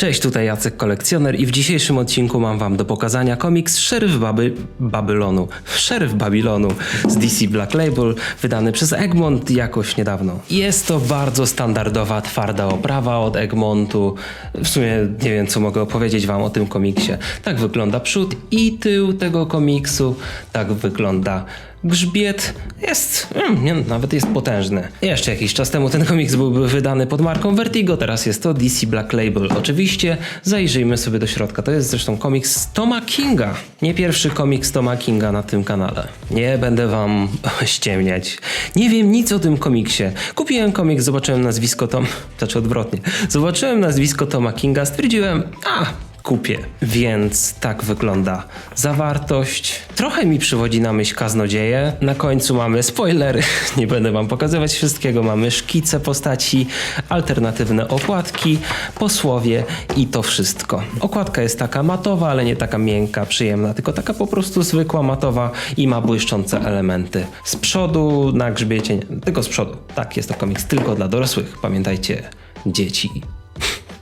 Cześć, tutaj Jacek Kolekcjoner i w dzisiejszym odcinku mam wam do pokazania komiks Szeryf Baby... Babylonu. Szeryf Babilonu z DC Black Label, wydany przez Egmont jakoś niedawno. Jest to bardzo standardowa, twarda oprawa od Egmontu. W sumie nie wiem, co mogę opowiedzieć wam o tym komiksie. Tak wygląda przód i tył tego komiksu, tak wygląda Grzbiet jest, mm, nawet jest potężny. Jeszcze jakiś czas temu ten komiks byłby wydany pod marką Vertigo, teraz jest to DC Black Label. Oczywiście zajrzyjmy sobie do środka. To jest zresztą komiks Toma Kinga. Nie pierwszy komiks Toma Kinga na tym kanale. Nie będę wam ściemniać. Nie wiem nic o tym komiksie. Kupiłem komiks, zobaczyłem nazwisko Tom... Znaczy odwrotnie. Zobaczyłem nazwisko Toma Kinga, stwierdziłem, a kupię. Więc tak wygląda zawartość. Trochę mi przywodzi na myśl kaznodzieje. Na końcu mamy spoilery, nie będę wam pokazywać wszystkiego. Mamy szkice postaci, alternatywne okładki, posłowie i to wszystko. Okładka jest taka matowa, ale nie taka miękka, przyjemna, tylko taka po prostu zwykła matowa i ma błyszczące elementy. Z przodu na grzbiecie, nie, tylko z przodu. Tak, jest to komiks tylko dla dorosłych. Pamiętajcie, dzieci.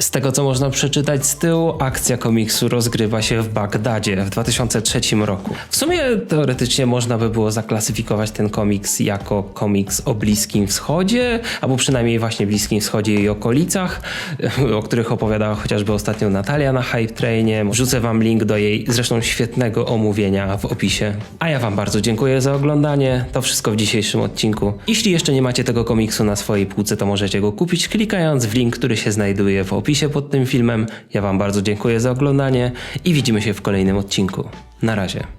Z tego, co można przeczytać z tyłu, akcja komiksu rozgrywa się w Bagdadzie w 2003 roku. W sumie teoretycznie można by było zaklasyfikować ten komiks jako komiks o Bliskim Wschodzie, albo przynajmniej właśnie Bliskim Wschodzie i okolicach, o których opowiadała chociażby ostatnio Natalia na Hype Trainie. Wrzucę wam link do jej zresztą świetnego omówienia w opisie. A ja wam bardzo dziękuję za oglądanie. To wszystko w dzisiejszym odcinku. Jeśli jeszcze nie macie tego komiksu na swojej półce, to możecie go kupić klikając w link, który się znajduje w opisie pod tym filmem. Ja wam bardzo dziękuję za oglądanie i widzimy się w kolejnym odcinku. Na razie.